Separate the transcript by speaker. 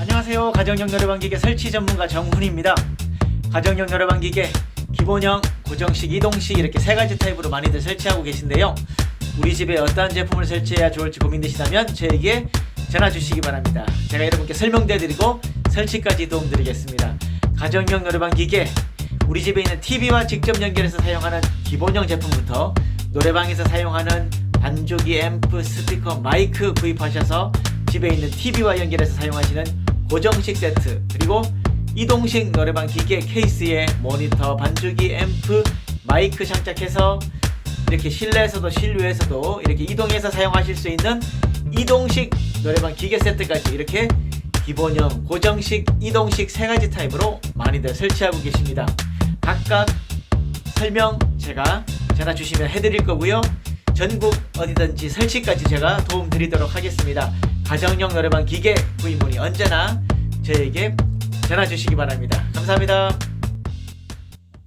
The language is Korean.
Speaker 1: 안녕하세요. 가정용 노래방 기계 설치 전문가 정훈입니다. 가정용 노래방 기계 기본형, 고정식, 이동식 이렇게 세 가지 타입으로 많이들 설치하고 계신데요. 우리 집에 어떠한 제품을 설치해야 좋을지 고민되시다면 저에게 전화 주시기 바랍니다. 제가 여러분께 설명드리고 설치까지 도움드리겠습니다. 가정용 노래방 기계 우리 집에 있는 TV와 직접 연결해서 사용하는 기본형 제품부터 노래방에서 사용하는 반조기 앰프, 스피커, 마이크 구입하셔서 집에 있는 TV와 연결해서 사용하시는 고정식 세트 그리고 이동식 노래방 기계 케이스에 모니터, 반주기, 앰프, 마이크 장착해서 이렇게 실내에서도 실외에서도 이렇게 이동해서 사용하실 수 있는 이동식 노래방 기계 세트까지 이렇게 기본형, 고정식, 이동식 세 가지 타입으로 많이들 설치하고 계십니다. 각각 설명 제가 전화 주시면 해드릴 거고요. 전국 어디든지 설치까지 제가 도움 드리도록 하겠습니다. 가정용 노래방 기계 구입 문의 언제나 저에게 전화 주시기 바랍니다. 감사합니다.